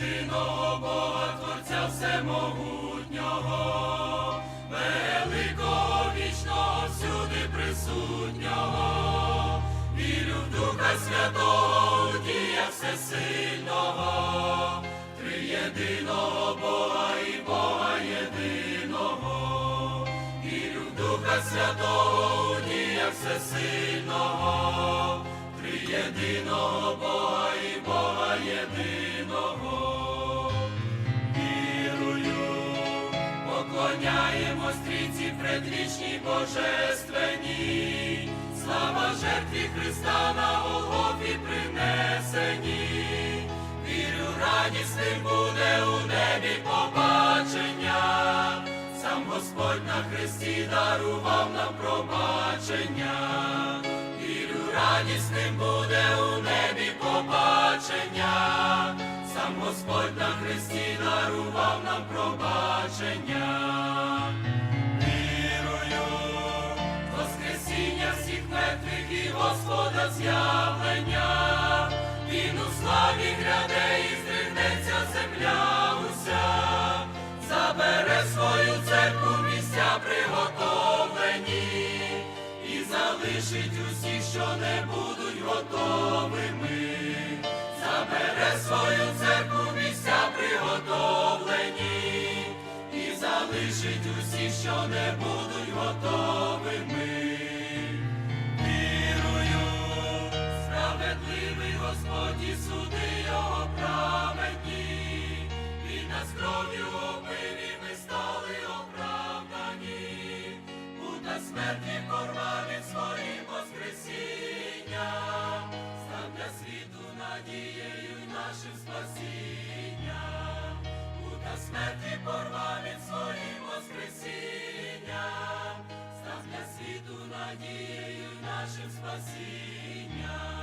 єдиного Бога, Творця Всемогутнього, великого вічного всюди присутнього, вірю в Духа Святого, у дія Всесильного, триєдиного Бога і Бога єдиного, вірю в Духа Святого, у дія Всесильного, триєдиного Бога поклоняємо стрійці предвічній божественній, слава жертві Христа на Голгофі принесені. Вірю, радісним буде у небі побачення. Сам Господь на Христі дарував нам пробачення. Вірю, радісним буде у небі побачення. Сам Господь на Христі дарував нам пробачення. Вірую, Воскресіння всіх мертвих і Господа з'явлення. Він у славі гряде і здригнеться земля уся, забере свою церкву місця приготовлені і залишить усіх, що не будуть готовими, забере свою церкву місця приготовлені. І залишить усіх, що не будуть готовими. Вірую, справедливий Господь і суди його праведні, Він нас кров'ю обмив ми стали оправдані, у та смерті порвав він своїм воскресінням, став для світу надією нашим спасінням, у та смерті порвав від своїм воскресінням, став для світу надією нашим спасінням.